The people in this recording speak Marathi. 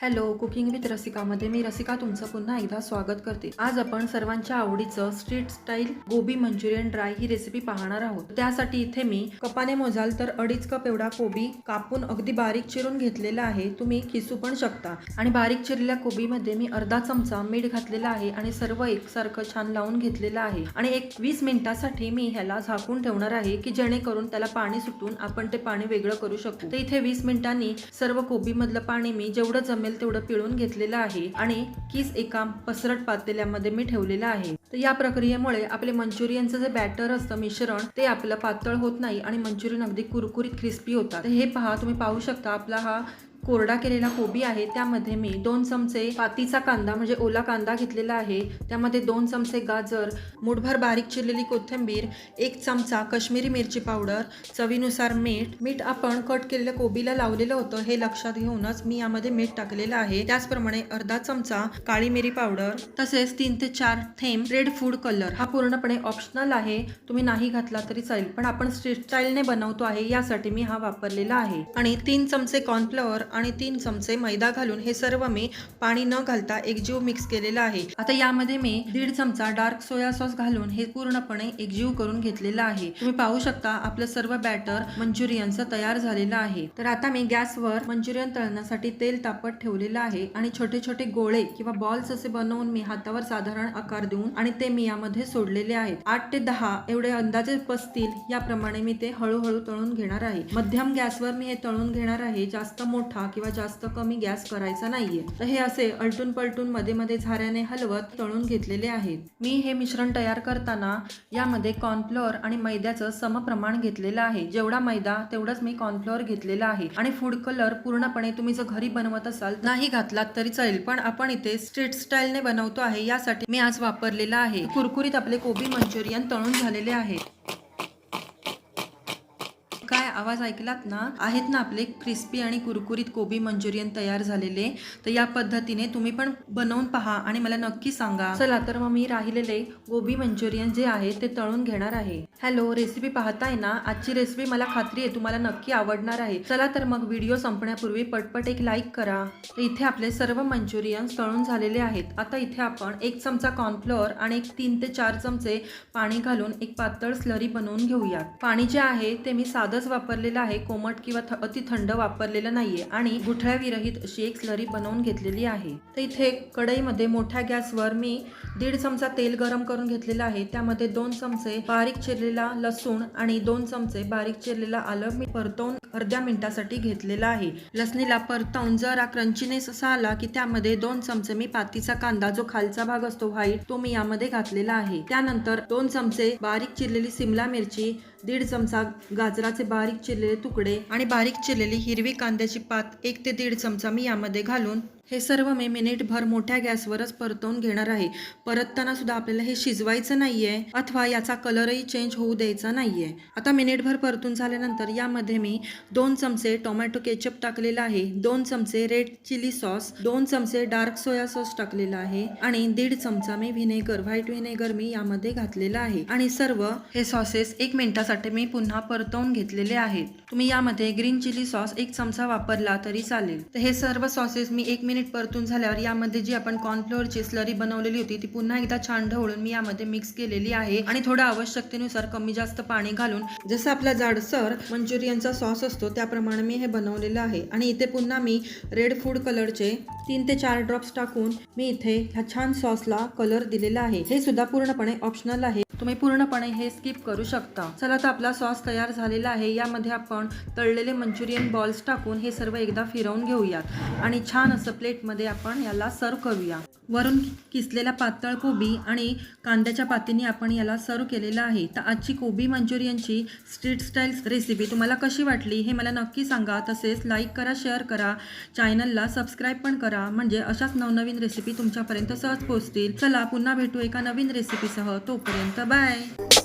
हॅलो कुकिंग विथ रसिकामध्ये मी रसिका तुमचं पुन्हा एकदा स्वागत करते. आज आपण सर्वांच्या आवडीचं street style gobi Manchurian dry ही रेसिपी पाहणार आहोत. त्यासाठी इथे मी कपाने मोजाल तर अडीच कप एवढा कोबी कापून अगदी बारीक चिरून घेतलेला आहे. तुम्ही खिसू पण शकता. आणि बारीक चिरलेल्या कोबीमध्ये मी अर्धा चमचा मीठ घातलेला आहे आणि सर्व एकसारखं छान लावून घेतलेलं आहे. आणि एक वीस मिनिटासाठी मी ह्याला झाकून ठेवणार आहे की जेणेकरून त्याला पाणी सुटून आपण ते पाणी वेगळं करू शकतो तर इथे वीस मिनिटांनी सर्व कोबीमधलं पाणी मी जेवढं जमेल तेवढं पिळून घेतलेलं आहे आणि किस एका पसरट पातेल्यामध्ये मी ठेवलेलं आहे. तर या प्रक्रियेमुळे आपले मंचुरियनचं जे बॅटर असतं मिश्रण ते आपलं पातळ होत नाही आणि मंचुरियन अगदी कुरकुरीत क्रिस्पी होतात. तर हे पहा तुम्ही पाहू शकता आपला हा कोरडा केलेला कोबी आहे त्यामध्ये मी दोन चमचे पातीचा कांदा म्हणजे ओला कांदा घेतलेला आहे. त्यामध्ये दोन चमचे गाजर मुठभर बारीक चिरलेली कोथिंबीर एक चमचा कश्मीरी मिरची पावडर चवीनुसार मीठ. मीठ आपण कट केलेल्या कोबीला लावलेलं होतं हे लक्षात घेऊनच मी यामध्ये मीठ टाकलेलं आहे. त्याचप्रमाणे अर्धा चमचा काळी मिरी पावडर तसेच तीन ते चार थेंब रेड फूड कलर. हा पूर्णपणे ऑप्शनल आहे तुम्ही नाही घातला तरी चालेल पण आपण स्ट्रीट स्टाईलने बनवतो आहे यासाठी मी हा वापरलेला आहे. आणि तीन चमचे कॉर्नफ्लॉवर आणि तीन चमचे मैदा घालून हे सर्व मी पाणी न घालता एकजीव मिक्स केलेला आहे. आता यामध्ये मी दीड चमचा डार्क सोया सॉस घालून हे पूर्णपणे एकजीव करून घेतलेलं आहे. तुम्ही पाहू शकता आपलं सर्व बॅटर मंचुरियनचं तयार झालेलं आहे. तर आता मी गॅसवर मंचुरियन तळण्यासाठी तेल तापत ठेवलेलं आहे आणि छोटे छोटे गोळे किंवा बॉल्स असे बनवून मी हातावर साधारण आकार देऊन आणि ते मी यामध्ये सोडलेले आहेत. आठ ते दहा एवढे अंदाजे बसतील याप्रमाणे मी ते हळूहळू तळून घेणार आहे. मध्यम गॅसवर मी हे तळून घेणार आहे. जास्त मोठा किंवा जास्त कमी गॅस करायचा नाहीये. तर हे असे अलटून पलटून मध्ये मध्ये झाऱ्याने हलवत तळून घेतलेले आहेत. मी हे मिश्रण तयार करताना यामध्ये कॉर्नफ्लोअर आणि मैद्याचं समप्रमाण घेतलेलं आहे. जेवढा मैदा तेवढंच मी कॉर्नफ्लोअर घेतलेला आहे. आणि फूड कलर पूर्णपणे तुम्ही जर घरी बनवत असाल नाही घातलात तरी चालेल. पण आपण इथे स्ट्रीट स्टाईलने बनवतो आहे यासाठी मी आज वापरलेला आहे. कुरकुरीत आपले कोबी मंचुरियन तळून झालेले आहे. आवाज ऐकलात ना आहेत ना आपले क्रिस्पी आणि कुरकुरीत कोबी मंचुरियन तयार झालेले. तर या पद्धतीने तुम्ही पण बनवून पहा आणि मला नक्की सांगा. चला तर मग मी राहिलेले गोबी मंचुरियन जे आहे ते तळून घेणार आहे. हॅलो रेसिपी पाहताय ना? आजची रेसिपी मला खात्री आहे तुम्हाला नक्की आवडणार आहे. चला तर मग व्हिडिओ संपण्यापूर्वी पटपट एक लाईक करा. तर इथे आपले सर्व मंचुरियन तळून झालेले आहेत. आता इथे आपण एक चमचा कॉर्नफ्लोअर आणि एक तीन ते चार चमचे पाणी घालून एक पातळ स्लरी बनवून घेऊयात. पाणी जे आहे ते मी साधंच वापरलेला आहे. कोमट किंवा अति थंड वापरलेलं नाहीये आणि गुठळ्या विरहित अशी एक स्लरी बनवून घेतलेली आहे. तर इथे कढईमध्ये मोठ्या गॅसवर मी दीड चमचा तेल गरम करून घेतलेलं आहे. त्यामध्ये दोन चमचे बारीक चिरलेला लसूण आणि दोन चमचे बारीक चिरलेला आलं मी परतवून अर्ध्या मिनिटासाठी घेतलेला आहे. लसणीला परतवून जरा क्रंचीनेस असा आला की त्यामध्ये दोन चमचे मी पातीचा कांदा जो खालचा भाग असतो व्हाईट तो मी यामध्ये घातलेला आहे. त्यानंतर दोन चमचे बारीक चिरलेली सिमला मिरची दीड चमचा गाजराचे बारीक चिरलेले तुकडे आणि बारीक चिरलेली हिरवी कांद्याची पात एक ते दीड चमचा मी यामध्ये घालून हे सर्व मी मिनिटभर मोठ्या गॅसवरच परतवून घेणार आहे. परतताना सुद्धा आपल्याला हे शिजवायचं नाहीये अथवा याचा कलरही चेंज होऊ द्यायचा नाहीये. आता मिनिटभर परतून झाल्यानंतर यामध्ये मी दोन चमचे टोमॅटो केचप टाकलेला आहे दोन चमचे रेड चिली सॉस दोन चमचे डार्क सोया सॉस टाकलेला आहे आणि दीड चमचा मी व्हिनेगर व्हाईट व्हिनेगर मी यामध्ये घातलेला आहे. आणि सर्व हे सॉसेस एक मिनिटासाठी मी पुन्हा परतवून घेतलेले आहेत. तुम्ही यामध्ये ग्रीन चिली सॉस एक चमचा वापरला तरी चालेल. तर हे सर्व सॉसेस मी एक मिनिट परतून झाल्यावर यामध्ये जी आपण कॉर्नफ्लोअरची स्लरी बनवलेली होती ती पुन्हा एकदा छान ढवळून मी यामध्ये मिक्स केलेली आहे आणि थोडं आवश्यकतेनुसार कमी जास्त पाणी घालून जसं आपला जाडसर मंचुरियनचा सॉस असतो त्याप्रमाणे मी हे बनवलेलं आहे. आणि इथे पुन्हा मी रेड फूड कलरचे तीन ते चार ड्रॉप्स टाकून मी इथे ह्या छान सॉसला कलर दिलेला आहे. हे सुद्धा पूर्णपणे ऑप्शनल आहे. तुम्ही पूर्णपणे हे स्किप करू शकता. चला तर आपला सॉस तयार झालेला आहे. यामध्ये आपण तळलेले मंचुरियन बॉल्स टाकून हे सर्व एकदा फिरवून घेऊयात. आणि छान असं प्लेटमध्ये आपण याला सर्व करूया. वरून किसलेला पातळ कोबी आणि कांद्याच्या पातीने आपण याला सर्व केलेलं आहे. तर आजची कोबी मंचुरियनची स्ट्रीट स्टाईल रेसिपी तुम्हाला कशी वाटली हे मला नक्की सांगा. तसेच लाईक करा शेअर करा. चॅनलला सबस्क्राईब पण करा. म्हणजे अशाच नवनवीन रेसिपी तुमच्यापर्यंत सहज पोहोचतील. चला पुन्हा भेटू एका नवीन रेसिपीसह तोपर्यंत बाय